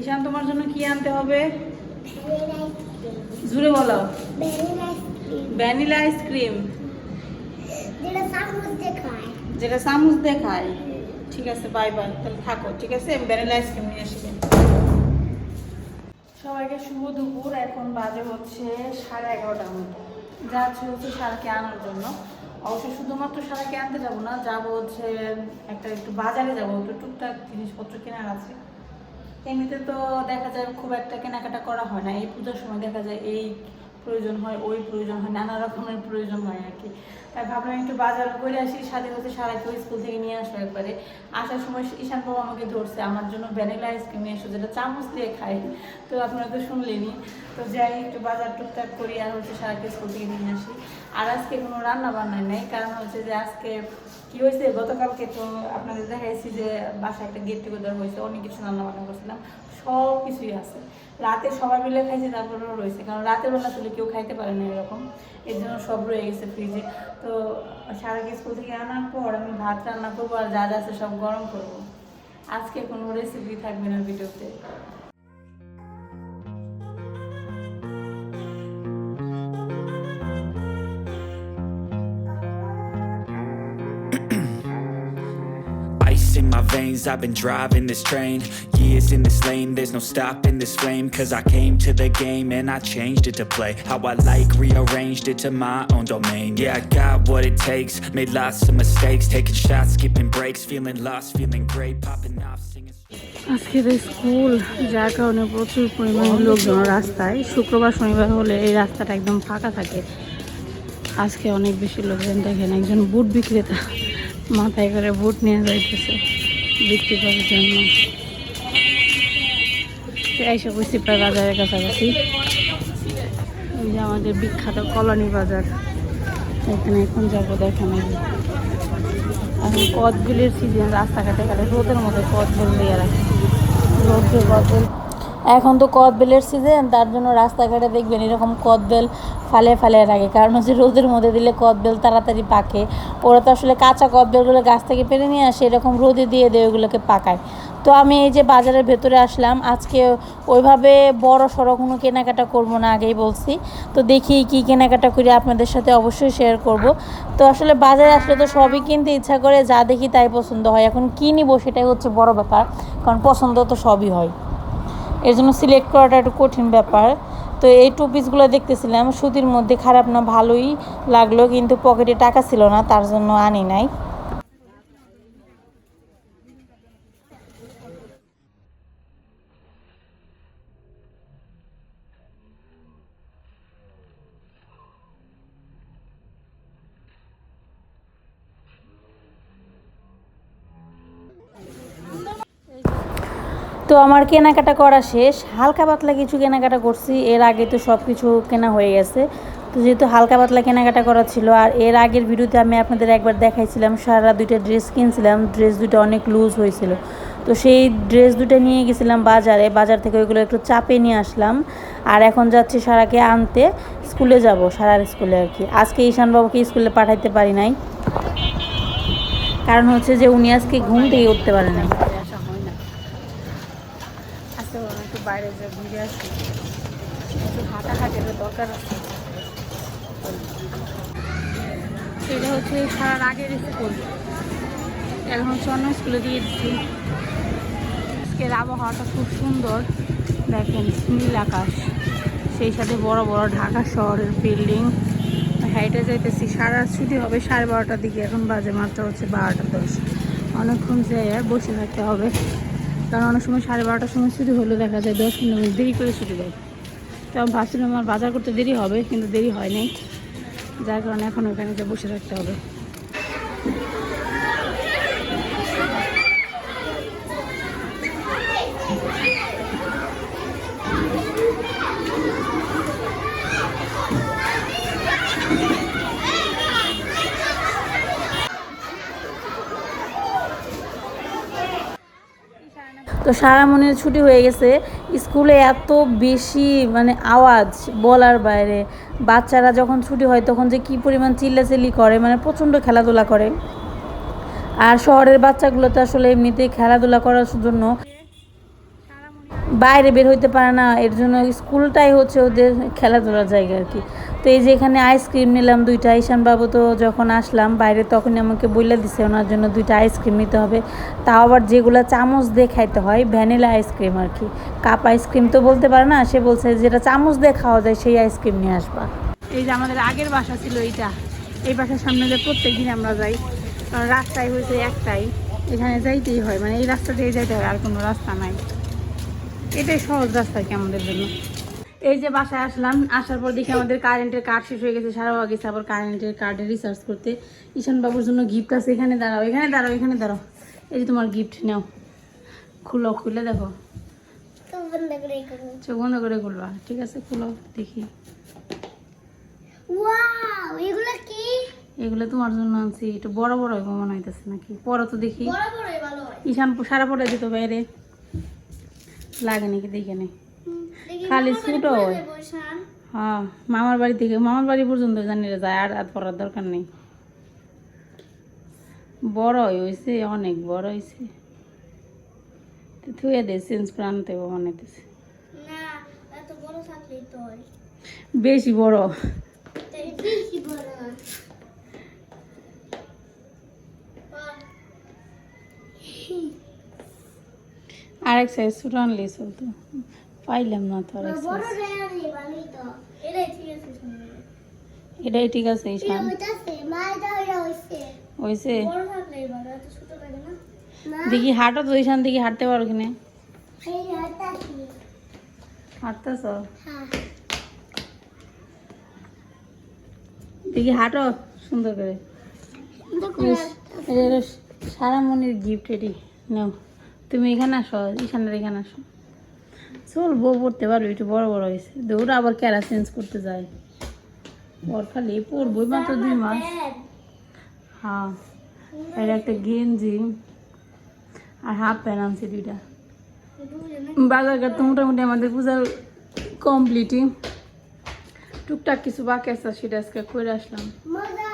ঈশান তোমার জন্য কি আনতে হবে? জুড়ে বলো ভ্যানিলা আইসক্রিম। যেটা চামচ দিয়ে খায়। যেটা চামচ দিয়ে খায়। ঠিক আছে বাই বাই তাহলে থাকো ঠিক আছে? ভ্যানিলা আইসক্রিম নিয়ে আসি। সবাইকে শুভ দুপুর এখন বাজে হচ্ছে সাড়ে এগারোটার মতো। যাচ্ছি হচ্ছে সারাকে আনার জন্য। অবশ্যই শুধুমাত্র সারাকে আনতে যাব না যাব হচ্ছে একটা একটু বাজারে যাব একটু টুকটাক জিনিসপত্র কেনার আছে। এমনিতে তো দেখা যায় খুব একটা কেনাকাটা করা হয় না। এই পুজোর সময় দেখা যায় এই প্রয়োজন হয়, ওই প্রয়োজন হয়, নানা রকমের প্রয়োজন হয় আর কি। তাই ভাবলাম একটু বাজার করে আসি, সাথে সাথে সারাকে স্কুল থেকে নিয়ে আসব একবারে। আসার সময় ঈশান বাবু আমাকে ধরছে, আমার জন্য ভ্যানিলা আইসক্রিম নিয়ে এসো, যেটা চামচ দিয়ে খাই। তো আপনারা তো শুনলেনি তো যাই, একটু বাজার টুকটাক করি, আর হচ্ছে সারাকে স্কুল থেকে নিয়ে আসি। আর আজকে কোনো রান্না বান্না নেই, কারণ হচ্ছে যে আজকে কি হয়েছে, গতকালকে তো আপনাদের দেখাইছি যে বাসায় একটা গেট টুগেদার হয়েছে, অনেক কিছু রান্না বান্না করছিলাম, সব কিছুই আছে। রাতে সবাই মিলে খাইছে তারপরেও রয়েছে, কারণ রাতের বেলা আসলে কেউ খাইতে পারে না এরকম, এর জন্য সব রয়ে গেছে ফ্রিজে তো সারা সারাকে স্কুল থেকে আনার পর আমি ভাত রান্না করব আর যা যা আছে সব গরম করব। আজকে কোনো রেসিপি থাকবে না ভিডিওতে veins, I've been driving this train Years in this lane, there's no stopping this flame Cause I came to the game and I changed it to play How I like, rearranged it to my own domain Yeah, I got what it takes, made lots of mistakes Taking shots, skipping breaks, feeling lost, feeling great Popping off, singing আজকে তো school যার কারণে প্রচুর পরিমাণে লোকজন রাস্তায় শুক্রবার শনিবার হলে এই রাস্তাটা একদম ফাঁকা থাকে আজকে অনেক বেশি লোকজন দেখেন একজন বুট বিক্রেতা মাথায় করে বুট নিয়ে যাইতেছে বিক্রি করার জন্য। এসে বুঝছি প্রায় বাজারের কাছাকাছি। এই যে আমাদের বিখ্যাত কলোনি বাজার। এখানে এখন যাব দেখেন এখন কদগুলির সিজন, রাস্তাঘাটে গেলে রোদের মধ্যে কদবেল দিয়ে রাখে রোদ্রে কদবেল এখন তো কদবেলের সিজন তার জন্য রাস্তাঘাটে দেখবেন এরকম কদবেল ফালে ফালে রাখে। কারণ হচ্ছে রোদের মধ্যে দিলে কদবেল তাড়াতাড়ি পাকে। ওরা তো আসলে কাঁচা কদবেলগুলো গাছ থেকে পেরে নিয়ে আসে, এরকম রোদে দিয়ে দেয় ওগুলোকে পাকায়। তো আমি এই যে বাজারের ভেতরে আসলাম, আজকে ওইভাবে বড় সড়ো কোনো কেনাকাটা করব না আগেই বলছি। তো দেখি কি কেনাকাটা করি, আপনাদের সাথে অবশ্যই শেয়ার করব। তো আসলে বাজারে আসলে তো সবই কিনতে ইচ্ছা করে, যা দেখি তাই পছন্দ হয়। এখন কী নিবো সেটাই হচ্ছে বড় ব্যাপার, কারণ পছন্দ তো সবই হয়। এর জন্য সিলেক্ট করাটা একটু কঠিন ব্যাপার। তো এই টু পিসগুলো দেখতেছিলাম, সুতির মধ্যে খারাপ না, ভালোই লাগল, কিন্তু পকেটে টাকা ছিল না, তার জন্য আনি নাই। তো আমার কেনাকাটা করা শেষ। হালকা পাতলা কিছু কেনাকাটা করছি। এর আগে তো সব কিছু কেনা হয়ে গেছে। তো যেহেতু হালকা পাতলা কেনাকাটা করা ছিল, আর এর আগের ভিডিওতে আমি আপনাদের একবার দেখাইছিলাম, সারা দুইটা ড্রেস কিনছিলাম। ড্রেস দুটো অনেক লুজ হয়েছিল। তো সেই ড্রেস দুটো নিয়ে গেছিলাম বাজারে। বাজার থেকে ওইগুলো একটু চাপে নিয়ে আসলাম। আর এখন যাচ্ছি সারাকে আনতে। স্কুলে যাব, সারার স্কুলে আর কি। আজকে ঈশান বাবুকে স্কুলে পাঠাইতে পারি নাই। কারণ হচ্ছে যে উনি আজকে ঘুম থেকে উঠতে পারে নাই আসা হয় না আজকে বরং একটু বাইরে যে ঘুরে আসি। দরকার আছে। এটা হচ্ছে সারার আগের স্কুল। এখন হচ্ছে অন্য স্কুলে দিয়ে দিচ্ছি। আজকের আবহাওয়াটা খুব সুন্দর। দেখেন, নীল আকাশ। সেই সাথে বড় বড় ঢাকা শহরের বিল্ডিং হাইটে যাইতেছি। সারা ছুটি হবে সাড়ে বারোটার দিকে। এখন বাজে মাত্র হচ্ছে বারোটা দশ। অনেকক্ষণ যেয়ে বসে থাকতে হবে। কারণ অনেক সময় সাড়ে বারোটার সময় শুরু হলেও দেখা যায় দশ পনেরো মিনিট দেরি করে শুরু দেয় তো আমি ভাবছিলাম আমার বাজার করতে দেরি হবে, কিন্তু দেরি হয়নি। যার কারণে এখন ওখানে বসে থাকতে হবে। তো সারা মনের ছুটি হয়ে গেছে। স্কুলে এত বেশি মানে আওয়াজ বলার বাইরে। বাচ্চারা যখন ছুটি হয় তখন যে কি পরিমাণ চিল্লাচিল্লি করে মানে প্রচণ্ড খেলাধুলা করে। আর শহরের বাচ্চাগুলো তো আসলে এমনিতেই খেলাধুলা করার জন্য বাইরে বের হইতে পারে না, এর জন্য স্কুলটাই হচ্ছে ওদের খেলাধুলার জায়গা আর কি। তো এই যে এখানে আইসক্রিম নিলাম, দুইটা ঈশান বাবু তো যখন আসলাম বাইরে তখনই আমাকে বলে দিছে, ওনার জন্য দুইটা আইসক্রিম নিতে হবে। তাও আবার যেগুলো চামচ দিয়ে খাইতে হয়, ভ্যানিলা আইসক্রিম আর কি। কাপ আইসক্রিম তো বলতে পারে না, সে বলছে যেটা চামচ দিয়ে খাওয়া যায় সেই আইসক্রিম নিয়ে আসবা। এই যে আমাদের আগের বাসা ছিল এইটা, এই বাসার সামনে যে প্রত্যেক দিন আমরা যাই, কারণ রাস্তায় হয়েছে একটাই, এখানে যাইতেই হয় মানে এই রাস্তা দিয়ে যাইতে হয়, আর কোনো রাস্তা নাই। এটাই সহজ রাস্তা কি আমাদের জন্য। এই যে বাসায় আসলাম আসার পর দেখি আমাদের কারেন্টের কার্ড শেষ হয়ে গেছে সারা গেছে আবার কারেন্টের কার্ডে রিচার্জ করতে। ঈশান বাবুর জন্য গিফট আছে এখানে দাঁড়াও এখানে দাঁড়াও এখানে দাঁড়াও। এই যে তোমার গিফট নাও। খুলো খুলে দেখো। তো বন্ধ করে চোখ বন্ধ করে খুলবা ঠিক আছে? খুলো দেখি। এগুলো কি? এগুলো তোমার জন্য আনছি একটু বড় বড় মনে হইতেছে নাকি? পরো তো দেখি। ঈশান সারা পরে দিত বাইরে। লাগে নাকি দেখে নেই খালি ছোট হয়। মামার বাড়ি থেকে মামার বাড়ি পর্যন্ত জানি যায় আর আর পড়ার দরকার নেই। বড় হয়েছে অনেক বড় হয়েছে। থুয়ে দে চেঞ্জ করে আনতে হবে মনে হইতেছে। না বড় থাকলেই তো হয়। বেশি বড়। তাই বেশি বড় না আর এক সাইজ ছোট আনলে চলতো। পাইলাম না তো আর এক বড় size। রেয়ারি ভালোই তো। এটাই ঠিক আছে ঈশান হয়েছে দেখি হাঁটো তো ঈশান দেখি হাঁটতে পারো কিনা? হাঁটতেছ। হ্যাঁ। দেখি হাঁটো সুন্দর করে। সারা মনের গিফট এটি নাও। তুমি এখানে আসো ঈশানের এখানে আসো। চল বউ পড়তে পারবে একটু বড় বড় হয়েছে। দৌড়া আবার ক্যারা চেঞ্জ করতে যায়। ওর খালি পড়বই মাত্র দুই মাস। হ্যাঁ এটা একটা গেঞ্জি আর হাফ প্যান্ট আনছে দুইটা। বাজার ঘাট তো মোটামুটি আমাদের পূজার কমপ্লিটই টুকটাক কিছু বাকি আছে সেটা আজকে করে আসলাম। মজা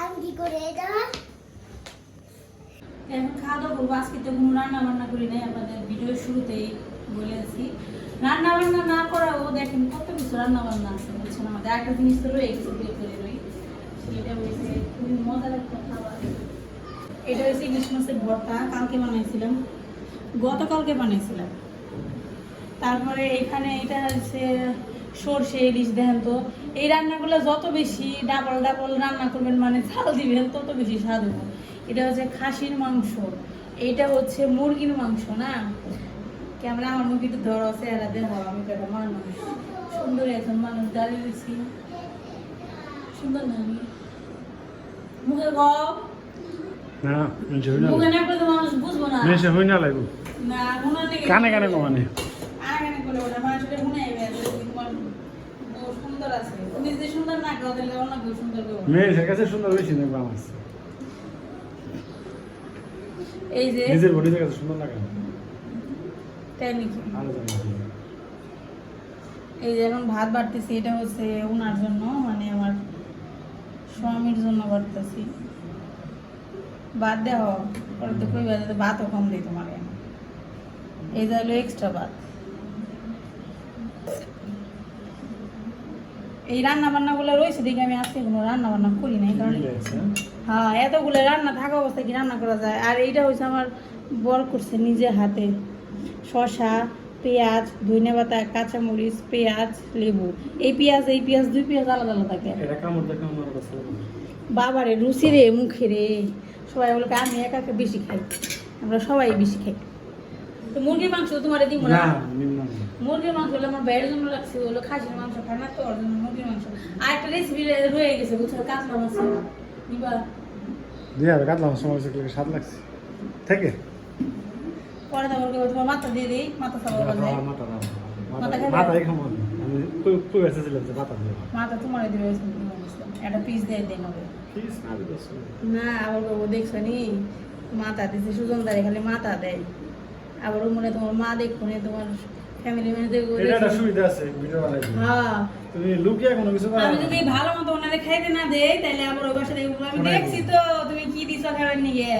আমি কি করে এটা এখন খাওয়া দাওয়া করব? আজকে তো কোনো রান্না বান্না করি নাই, আমাদের ভিডিও শুরুতেই বলেছি রান্না বান্না না করাও দেখেন কত কিছু রান্না বান্না আছে, বুঝছেন? আমাদের একটা জিনিস তো রয়ে গেছে বিয়ে করে রই সেটা হয়েছে খুবই মজার একটা খাবার। এটা হয়েছে ইলিশ মাছের ভর্তা, কালকে বানাইছিলাম। গতকালকে বানিয়েছিলাম তারপরে এখানে এটা হচ্ছে সর্ষে ইলিশ দেখেন তো। এই রান্নাগুলো যত বেশি ডাবল ডাবল রান্না করবেন মানে ঝাল দিবেন, তত বেশি স্বাদ হবে। এটা হচ্ছে খাসির মাংস। এইটা হচ্ছে মুরগির মাংস না? ক্যামেরা আমার মুখে একটু ধরো আছে এরা দেখো আমি তো একটা মানুষ। সুন্দর একজন মানুষ দাঁড়িয়ে দিচ্ছি সুন্দর না? আমি মুখে গপ না মিনছে হই না মুখে না করলে মানুষ বুঝব না। মিনছে হই না লাগবো। না মনে নেই কানে কানে কমানে আগানে করে ওটা মানুষের মনে হবে যে তোমার বউ সুন্দর আছে। তুমি সুন্দর না করো তাহলে অন্য সুন্দর করবে মেয়ের কাছে সুন্দর বেশি আমার এই যে নিজের বডির কাছে সুন্দর লাগে তাই নাকি। এই যে এখন ভাত বাড়তেছি এটা হচ্ছে ওনার জন্য মানে আমার স্বামীর জন্য বাড়তেছি। ভাত দেওয়া পরে তো কই বাজে ভাতও কম দিই তোমার। এই যে হলো এক্সট্রা ভাত। এই রান্না বান্নাগুলো রয়েছে দেখি আমি আজকে কোনো রান্না বান্না করি নাই কারণ। হ্যাঁ এতগুলো রান্না থাকা অবস্থায় কি রান্না করা যায়? আর এইটা হচ্ছে আমার বর করছে নিজে হাতে। শসা পেঁয়াজ ধনে পাতা কাঁচামরিচ পেঁয়াজ লেবু। এই পেঁয়াজ এই পেঁয়াজ দুই পেঁয়াজ আলাদা আলাদা থাকে। বাবারে রুচি রে মুখে রে। সবাই বলে আমি একা একা বেশি খাই। আমরা সবাই বেশি খাই। তো মুরগির মাংস তোমার দিব না। মুরগির মাংস হলো আমার বাইরের জন্য লাগছে হলো খাসির মাংস খায় না তো ওর জন্য মুরগির মাংস। আর একটা রেসিপি রয়ে গেছে বুঝছ কাতলা মাছ কাটলাম সময় সাত লাগছে। থেকে? পরে তো বলব তোমার মাথা দিয়ে দিই মাথা মাথা মাথা মাথা খাবে? আমি আমি খুব- খুব এসেছিলাম যে মাথা দিয়ে। মাথা তোমার দিবে একটা পিস দিয়ে দেন হবে প্লিজ না আবার বলব দেখছ নি? মাথা সুজন দাঁড়িয়ে খালি মাথা দেয়। আবার ও মনে তোমার মা দেখব তোমার ফ্যামিলি দেখব এটা একটা সুবিধা আছে ভিডিও বানাই হ্যাঁ। তুমি লুকিয়ে কোনো কিছু আমি যদি ভালো মতো খাইতে না দেই তাহলে আবার ওই বাসা দেখব। আমি দেখছি তো তুমি কি দিছো খাবার নিয়ে?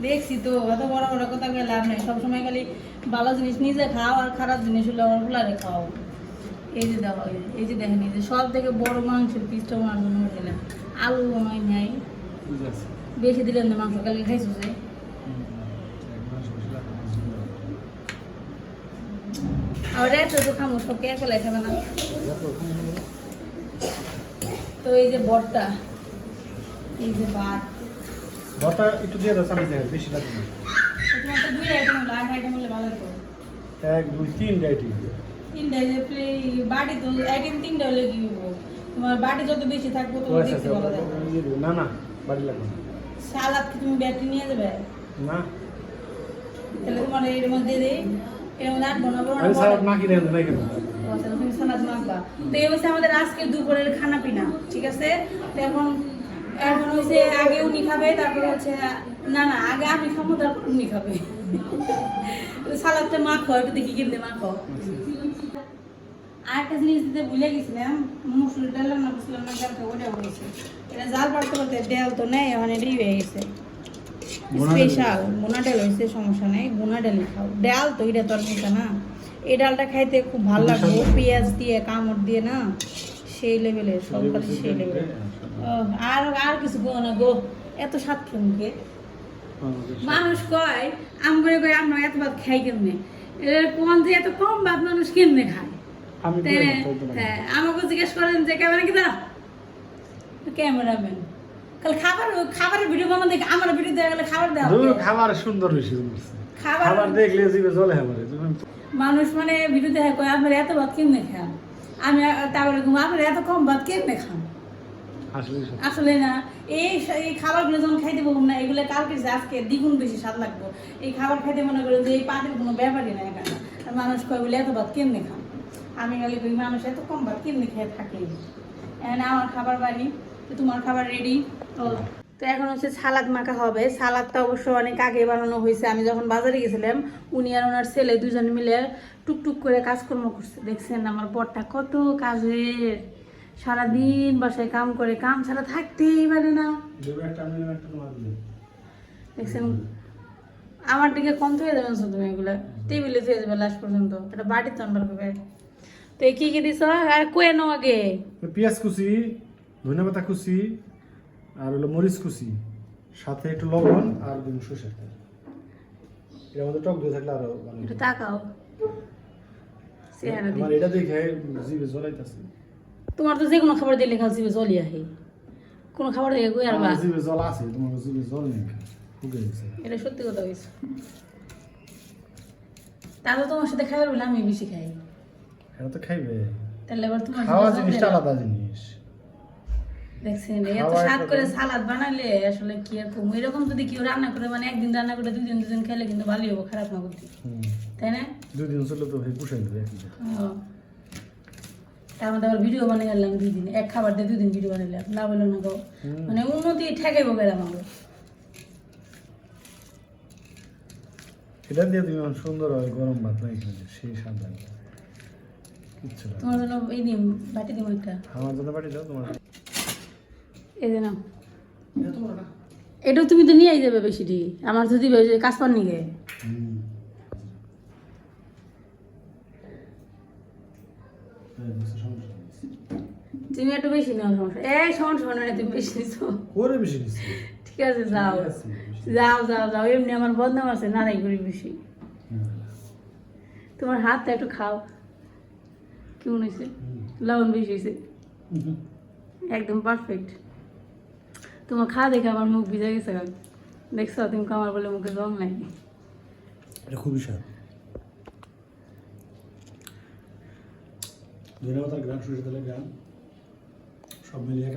দেখছি তো এত বড় বড় কথা বলে লাভ নেই। সবসময় খালি ভালো জিনিস নিজে খাও আর খারাপ জিনিস হলে আমার ফুলারে খাও। এই যে দেখো এই যে- দেখেন এই যে সব থেকে বড় মাংসের পিসটা ওনার জন্য আলু নাই। বেশি দিলেন না মাংস কালকে খাইছো যে? আর তো খামো সব কে ফেলাই খাবে না। তো এই যে বটটা এই যে ভাত। বটা একটু দিয়ে দাও আমি দেখে বেশি লাগবে না। তোমার তো দুই আইটেম হলো আট আইটেম হলে ভালো হতো। এক দুই তিন ডাইটি তিনটা যে বাটি তো আইটেম তিনটা হলে কি হব তোমার বাটি যত বেশি থাকব তো ভালো আচ্ছা না না বাড়ি লাগবে না। সালাদ কি তুমি ব্যাটারি নিয়ে যাবে? না। তাহলে তোমার এর মধ্যে দিই আমাদের আজকের দুপুরের খানা পিনা ঠিক আছে? এখন এখন হচ্ছে আগে উনি খাবে তারপরে হচ্ছে না না আগে আমি খাব তারপর উনি খাবে। সালাদটা মাখো একটু দেখি কেমনে মাখো। আর একটা জিনিস দিতে ভুলে গেছিলাম মুসুর ডাল না কালকে ওটা হয়েছে। এটা জাল পাড়তে পারতে ডাল তো নেই এখন এটাই হয়ে গেছে। স্পেশাল বোনা ডাল হয়েছে সমস্যা নেই বোনা ডালই খাও। ডাল তো এটা তরকারিটা না। এই ডালটা খাইতে খুব ভালো লাগবে। পেঁয়াজ দিয়ে কামড় দিয়ে না সেই লেভেলের সরকারি সেই লেভেলের আর আর কিছু গো না গো। এত স্বাদ খেমকে মানুষ কয় আমগুলো কয় আমরা এত ভাত খাই কেমনে? কোন যে এত কম ভাত মানুষ কেমনে খায়? আমি? হ্যাঁ আমাকে জিজ্ঞেস করেন যে ক্যামেরা কি দাঁড়া ক্যামেরাম্যান কাল খাবার খাবারের ভিডিও বানানো দেখে আমার ভিডিও দেওয়া গেলে খাবার দেওয়া খাবার সুন্দর বেশি খাবার খাবার দেখলে জিভে জলে মানুষ মানে ভিডিও দেখা কয় আপনার এত ভাত কেমনে খান? আমি তারপরে ঘুম আপনার এত কম ভাত কেমনে খান? আসলে না এই এই খাবারগুলো যখন খাইতে বলুন না এগুলো কালকে যে আজকে দ্বিগুণ বেশি স্বাদ লাগবে। এই খাবার খাইতে মনে করেন যে এই পাতের কোনো ব্যাপারই না এখানে। মানুষ কয় বলে এত ভাত কেমনে খান? আমি গেলে মানুষ এত কম ভাত কেমনে খেয়ে থাকে আমার খাবার বাড়ি তো তোমার খাবার রেডি তো এখন হচ্ছে সালাদ মাখা হবে। সালাদটা অবশ্য অনেক আগে বানানো হয়েছে। আমি যখন বাজারে গেছিলাম উনি আর ওনার ছেলে দুজন মিলে টুকটুক করে কাজকর্ম করছে। দেখছেন আমার বরটা কত কাজের। সারাদিন বাসায় কাম করে কাম ছাড়া থাকতেই পারে না। দেখছেন আমার দিকে কম যাবেন শুধু তুমি এগুলো। টেবিলে থয়ে যাবে লাস্ট পর্যন্ত। এটা বাড়ি তন্ডার করবে তো কি কি দিছ? আর কয়ে নাও আগে। তো পেঁয়াজ কুচি ধনে পাতা কুচি আর হলো মরিচ কুচি সাথে একটু লবণ আর দিন সরষের তেল। মধ্যে টক থাকলে আরও একটু তাকাও। আমার এটা দেখে জিভে তোমার তো যে কোনো খাবার দিলে খাও জিভে জলি আহে। কোনো খাবার আর বা জিভে জল আছে তোমার জিভে জল নেই এটা সত্যি কথা হয়েছে তাহলে তোমার সাথে খাবার বলে আমি বেশি খাই। এটা তো খাইবে। তাহলে এবার তোমার খাওয়া জিনিসটা আলাদা জিনিস। দেখছেন এত স্বাদ করে সালাদ বানালে আসলে কি আর কম? এরকম যদি কেউ রান্না করে মানে একদিন রান্না করে দুদিন দুদিন খেলে কিন্তু ভালোই হব খারাপ না করতে তাই না? দুই চলে তো ভাই পুষাই দেবে তার মধ্যে আবার ভিডিও বানিয়ে গেলাম দুই দিন এক খাবার দিয়ে দুই দিন ভিডিও বানাইলাম না বলো না গো। মানে উন্নতি ঠেকাইবো গেলাম আমাকে। এটা দিয়ে তুমি সুন্দর হয় গরম ভাত নাই সেই স্বাদ লাগে। কিচ্ছু না। তোমার জন্য এই দিন বাটি দিব একটা। আমার জন্য বাড়ি দাও তোমার এই যে নাও। এটাও তুমি তো নিয়েই যাবে বেশিটি আমার তো দিবে কাজ পান। তুমি একটু বেশি নাও সমস্যা এই সমস্যা না তুমি বেশি নিছো। করে বেশি নিচ্ছি ঠিক আছে যাও। যাও যাও যাও। এমনি আমার বদনাম আছে নারাই করি বেশি। হুম। তোমার হাতটা একটু খাও। কেমন হয়েছে? লবণ বেশি হয়েছে। একদম পারফেক্ট তোমার খা দেখে আমার মুখ ভিজে গেছে দেখছ তুমি আমার বলে মুখে জং নাই এটা খুবই স্বাদ। ধনে পাতার গ্রাম তেলের গ্রাম সব মিলিয়ে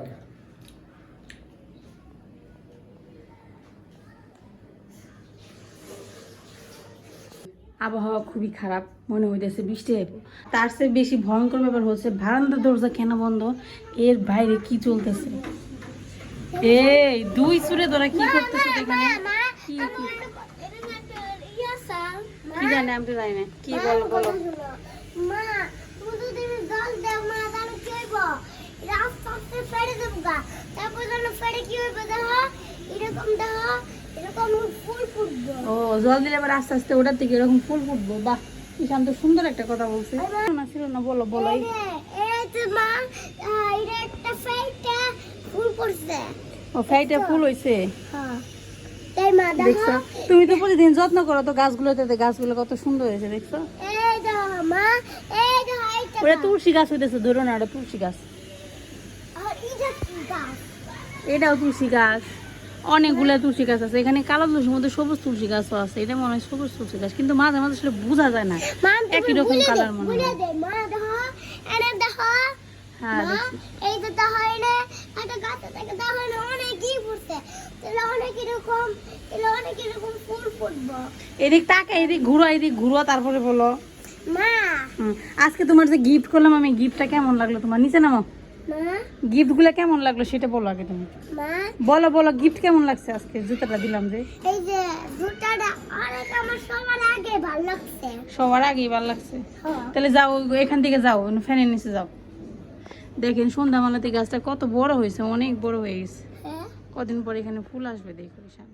আবহাওয়া খুবই খারাপ মনে হইতেছে বৃষ্টি আইব তার চেয়ে বেশি ভয়ঙ্কর ব্যাপার হচ্ছে বারান্দার দরজা কেন বন্ধ? এর বাইরে কি চলতেছে? এই দুই সুরে তোরা কি করতেছে এখানে কি কি- কি জানে আমি তো জানি না। কি বলো বলো। মা তুমি যদি জল দাও মা তাহলে কি হইব? এটা আস্তে আস্তে ফেড়ে দেবো গা। তারপর যেন ফেড়ে কি হইব দেখো? এরকম দেখো? এরকম ফুল ফুটবো। ও জল দিলে এবার আস্তে আস্তে ওটার থেকে এরকম ফুল ফুটবো। বাহ ঈশান তো সুন্দর একটা কথা বলছে। না ছিল না বলো বলো। এই- মা এটা একটা ফেইটা ফুল পড়ছে। ও ফ্যাইটা ফুল হইছে? হ্যাঁ। তাই মা দেখো। তুমি তো প্রতিদিন যত্ন করো তো গাছগুলোতে গাছগুলো কত সুন্দর হয়েছে দেখছ? এই দেখো মা এই দেখো এইটা ওটা তুলসী গাছ হইতেছে ধরো না ওটা তুলসী গাছ। আর এটা কি গাছ। এটাও তুলসী গাছ। অনেকগুলো তুলসী গাছ আছে। এখানে কালো তুলসীর মধ্যে সবুজ তুলসী গাছও আছে। এটা মনে হয় সবুজ তুলসী গাছ কিন্তু মাঝে মাঝে সেটা বোঝা যায় না। একই রকম কালার মনে হয়। হ্যাঁ মা এই যে দেখো একটা গাছ থেকে দেখো এনে ফুটছে। তাহলে অনেক এরকম তাহলে অনেক এরকম ফুল ফুটবো। এদিক তাকে এদিক ঘুরো এদিক ঘুরো তারপরে বলো। মা। আজকে তোমার যে গিফট করলাম আমি গিফটটা কেমন লাগল তোমার? নিচে নামো। মা। গিফটগুলো কেমন লাগল সেটা বলো আগে তুমি। বলো বলো গিফট কেমন লাগছে আজকে? জুতাটা দিলাম যে। এই যে জুতাটা অনেক আমার সবার আগে ভালো লাগছে। সবার আগেই ভালো লাগছে। হ্যাঁ। তাহলে যাও এখান থেকে যাও ফ্যানের নিচে যাও। দেখেন সন্ধ্যামালাতে গাছটা কত বড় হয়েছে অনেক বড় হয়ে গেছে। হ্যাঁ। কদিন পর এখানে ফুল আসবে দেখুন ঈশান।